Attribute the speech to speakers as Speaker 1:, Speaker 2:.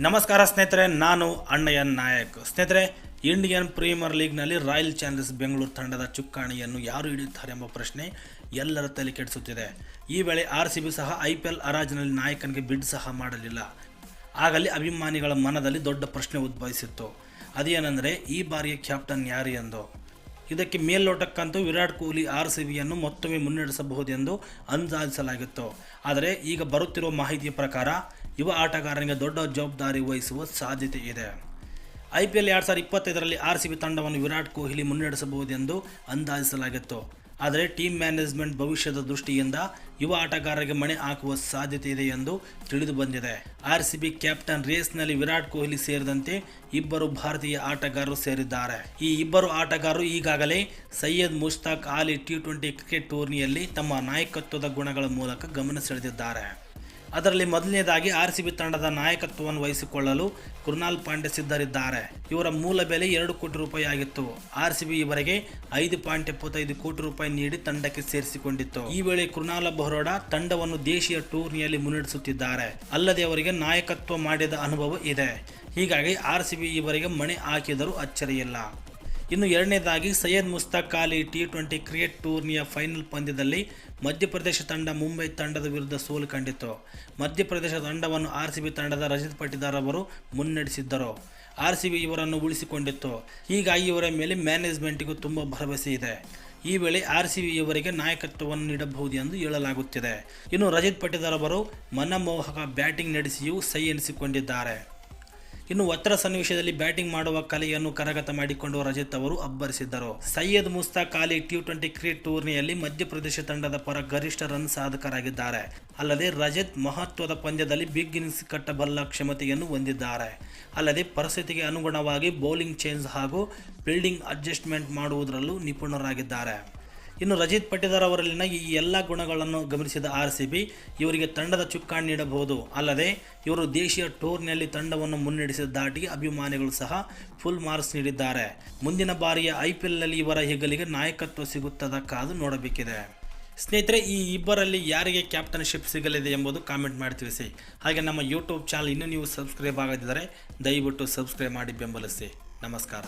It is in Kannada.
Speaker 1: ನಮಸ್ಕಾರ ಸ್ನೇಹಿತರೆ, ನಾನು ಅಣ್ಣಯ್ಯನ್ ನಾಯಕ್. ಸ್ನೇಹಿತರೆ, ಇಂಡಿಯನ್ ಪ್ರೀಮಿಯರ್ ಲೀಗ್ನಲ್ಲಿ ರಾಯಲ್ ಚಾಲೆಂಜರ್ಸ್ ಬೆಂಗಳೂರು ತಂಡದ ಚುಕ್ಕಾಣಿಯನ್ನು ಯಾರು ಹಿಡಿಯುತ್ತಾರೆ ಎಂಬ ಪ್ರಶ್ನೆ ಎಲ್ಲರ ತಲೆ ಕೆಡಿಸುತ್ತಿದೆ. ಈ ವೇಳೆ ಆರ್ ಸಿ ಬಿ ಸಹ ಐ ಪಿ ಎಲ್ ಹರಾಜಿನಲ್ಲಿ ನಾಯಕನಿಗೆ ಬಿಡ್ ಸಹ ಮಾಡಲಿಲ್ಲ. ಆಗಲಿ ಅಭಿಮಾನಿಗಳ ಮನದಲ್ಲಿ ದೊಡ್ಡ ಪ್ರಶ್ನೆ ಉದ್ಭವಿಸಿತ್ತು. ಅದೇನೆಂದರೆ, ಈ ಬಾರಿಯ ಕ್ಯಾಪ್ಟನ್ ಯಾರು ಎಂದು. ಇದಕ್ಕೆ ಮೇಲ್ನೋಟಕ್ಕಂತೂ ವಿರಾಟ್ ಕೊಹ್ಲಿ ಆರ್ ಸಿ ಬಿಯನ್ನು ಮತ್ತೊಮ್ಮೆ ಮುನ್ನಡೆಸಬಹುದೆಂದು ಅಂದಾಜಿಸಲಾಗಿತ್ತು. ಆದರೆ ಈಗ ಬರುತ್ತಿರುವ ಮಾಹಿತಿಯ ಪ್ರಕಾರ ಯುವ ಆಟಗಾರನಿಗೆ ದೊಡ್ಡ ಜವಾಬ್ದಾರಿ ವಹಿಸುವ ಸಾಧ್ಯತೆ ಇದೆ. ಐ ಪಿ ಎಲ್ ಎರಡು ಸಾವಿರದ ಇಪ್ಪತ್ತೈದರಲ್ಲಿ ಆರ್ ಸಿ ಬಿ ತಂಡವನ್ನು ವಿರಾಟ್ ಕೊಹ್ಲಿ ಮುನ್ನಡೆಸಬಹುದೆಂದು ಅಂದಾಜಿಸಲಾಗಿತ್ತು. ಆದರೆ ಟೀಮ್ ಮ್ಯಾನೇಜ್ಮೆಂಟ್ ಭವಿಷ್ಯದ ದೃಷ್ಟಿಯಿಂದ ಯುವ ಆಟಗಾರರಿಗೆ ಮಣೆ ಹಾಕುವ ಸಾಧ್ಯತೆ ಇದೆ ಎಂದು ತಿಳಿದು ಬಂದಿದೆ. ಆರ್ ಸಿ ಬಿ ಕ್ಯಾಪ್ಟನ್ ರೇಸ್ನಲ್ಲಿ ವಿರಾಟ್ ಕೊಹ್ಲಿ ಸೇರಿದಂತೆ ಇಬ್ಬರು ಭಾರತೀಯ ಆಟಗಾರರು ಸೇರಿದ್ದಾರೆ. ಈ ಇಬ್ಬರು ಆಟಗಾರರು ಈಗಾಗಲೇ Syed Mushtaq Ali T twenty cricket ಟೂರ್ನಿಯಲ್ಲಿ ತಮ್ಮ ನಾಯಕತ್ವದ ಗುಣಗಳ ಮೂಲಕ ಗಮನ ಸೆಳೆದಿದ್ದಾರೆ. ಅದರಲ್ಲಿ ಮೊದಲನೇದಾಗಿ ಆರ್ ಸಿ ಬಿ ತಂಡದ ನಾಯಕತ್ವವನ್ನು ವಹಿಸಿಕೊಳ್ಳಲು ಕೃಣಾಲ್ ಪಾಂಡೆ ಸಿದ್ಧರಿದ್ದಾರೆ. ಇವರ ಮೂಲ ಬೆಲೆ ಎರಡು ಕೋಟಿ ರೂಪಾಯಿ ಆಗಿತ್ತು. ಆರ್ ಸಿ ಬಿ ಇವರಿಗೆ ಐದು ಪಾಯಿಂಟ್ ಎಪ್ಪತ್ತೈದು ಕೋಟಿ ರೂಪಾಯಿ ನೀಡಿ ತಂಡಕ್ಕೆ ಸೇರಿಸಿಕೊಂಡಿತ್ತು. ಈ ವೇಳೆ ಕೃಣಾಲ ಬಹರೋಡ ತಂಡವನ್ನು ದೇಶೀಯ ಟೂರ್ನಿಯಲ್ಲಿ ಮುನ್ನಡೆಸುತ್ತಿದ್ದಾರೆ. ಅಲ್ಲದೆ ಅವರಿಗೆ ನಾಯಕತ್ವ ಮಾಡಿದ ಅನುಭವ ಇದೆ. ಹೀಗಾಗಿ ಆರ್ ಸಿ ಬಿ ಇವರಿಗೆ ಮಣೆ ಹಾಕಿದರೂ ಅಚ್ಚರಿಯಿಲ್ಲ. ಇನ್ನು ಎರಡನೇದಾಗಿ Syed Mushtaq Ali T twenty cricket ಟೂರ್ನಿಯ ಫೈನಲ್ ಪಂದ್ಯದಲ್ಲಿ ಮಧ್ಯಪ್ರದೇಶ ತಂಡ ಮುಂಬೈ ತಂಡದ ವಿರುದ್ಧ ಸೋಲು ಕಂಡಿತು ಮಧ್ಯಪ್ರದೇಶ ತಂಡವನ್ನು ಆರ್ ಸಿ ಬಿ ತಂಡದ ರಜಿತ್ ಪಟಿದಾರ್ ಅವರು ಮುನ್ನಡೆಸಿದ್ದರು. ಆರ್ ಸಿ ಬಿ ಇವರನ್ನು ಉಳಿಸಿಕೊಂಡಿತ್ತು. ಹೀಗಾಗಿ ಇವರ ಮೇಲೆ ಮ್ಯಾನೇಜ್ಮೆಂಟಿಗೂ ತುಂಬ ಭರವಸೆ ಇದೆ. ಈ ವೇಳೆ ಆರ್ ಸಿ ಬಿ ಇವರಿಗೆ ನಾಯಕತ್ವವನ್ನು ನೀಡಬಹುದು ಎಂದು ಹೇಳಲಾಗುತ್ತಿದೆ. ಇನ್ನು ರಜಿತ್ ಪಟಿದಾರ್ ಅವರು ಮನಮೋಹಕ ಬ್ಯಾಟಿಂಗ್ ನಡೆಸಿಯೂ ಸೈ ಎನಿಸಿಕೊಂಡಿದ್ದಾರೆ. ಇನ್ನು ಒತ್ತಡ ಸನ್ನಿವೇಶದಲ್ಲಿ ಬ್ಯಾಟಿಂಗ್ ಮಾಡುವ ಕಲೆಯನ್ನು ಕರಗತ ಮಾಡಿಕೊಂಡು ರಜತ್ ಅವರು ಅಬ್ಬರಿಸಿದ್ದರು. Syed Mushtaq Ali T twenty cricket ಟೂರ್ನಿಯಲ್ಲಿ ಮಧ್ಯಪ್ರದೇಶ ತಂಡದ ಪರ ಗರಿಷ್ಠ ರನ್ ಸಾಧಕರಾಗಿದ್ದಾರೆ. ಅಲ್ಲದೆ ರಜತ್ ಮಹತ್ವದ ಪಂದ್ಯದಲ್ಲಿ ಬಿಗ್ ಇನ್ನಿಂಗ್ಸ್ ಕಟ್ಟಬಲ್ಲ ಕ್ಷಮತೆಯನ್ನು ಹೊಂದಿದ್ದಾರೆ. ಅಲ್ಲದೆ ಪರಿಸ್ಥಿತಿಗೆ ಅನುಗುಣವಾಗಿ ಬೌಲಿಂಗ್ ಚೇಂಜ್ ಹಾಗೂ ಫೀಲ್ಡಿಂಗ್ ಅಡ್ಜಸ್ಟ್ಮೆಂಟ್ ಮಾಡುವುದರಲ್ಲೂ ನಿಪುಣರಾಗಿದ್ದಾರೆ. ಇನ್ನು ರಜಿತ್ ಪಟ್ಟಿದಾರ್ ಅವರಲ್ಲಿನ ಈ ಎಲ್ಲ ಗುಣಗಳನ್ನು ಗಮನಿಸಿದ ಆರ್ ಸಿ ಬಿ ಇವರಿಗೆ ತಂಡದ ಚುಕ್ಕಾಣಿ ನೀಡಬಹುದು. ಅಲ್ಲದೆ, ಇವರು ದೇಶೀಯ ಟೂರ್ನಿಯಲ್ಲಿ ತಂಡವನ್ನು ಮುನ್ನಡೆಸಿದ ದಾಟಿಗೆ ಅಭಿಮಾನಿಗಳು ಸಹ ಫುಲ್ ಮಾರ್ಕ್ಸ್ ನೀಡಿದ್ದಾರೆ. ಮುಂದಿನ ಬಾರಿಯ ಐ ಪಿ ಇವರ ಹೆಗಲಿಗೆ ನಾಯಕತ್ವ ಸಿಗುತ್ತದ ಕಾದು ನೋಡಬೇಕಿದೆ. ಸ್ನೇಹಿತರೆ, ಈ ಇಬ್ಬರಲ್ಲಿ ಯಾರಿಗೆ ಕ್ಯಾಪ್ಟನ್ಶಿಪ್ ಸಿಗಲಿದೆ ಎಂಬುದು ಕಾಮೆಂಟ್ ಮಾಡಿ ತಿಳಿಸಿ. ಹಾಗೆ ನಮ್ಮ ಯೂಟ್ಯೂಬ್ ಚಾನಲ್ ಇನ್ನೂ ನೀವು ಸಬ್ಸ್ಕ್ರೈಬ್ ಆಗದಿದ್ದರೆ ದಯವಿಟ್ಟು ಸಬ್ಸ್ಕ್ರೈಬ್ ಮಾಡಿ ಬೆಂಬಲಿಸಿ. ನಮಸ್ಕಾರ.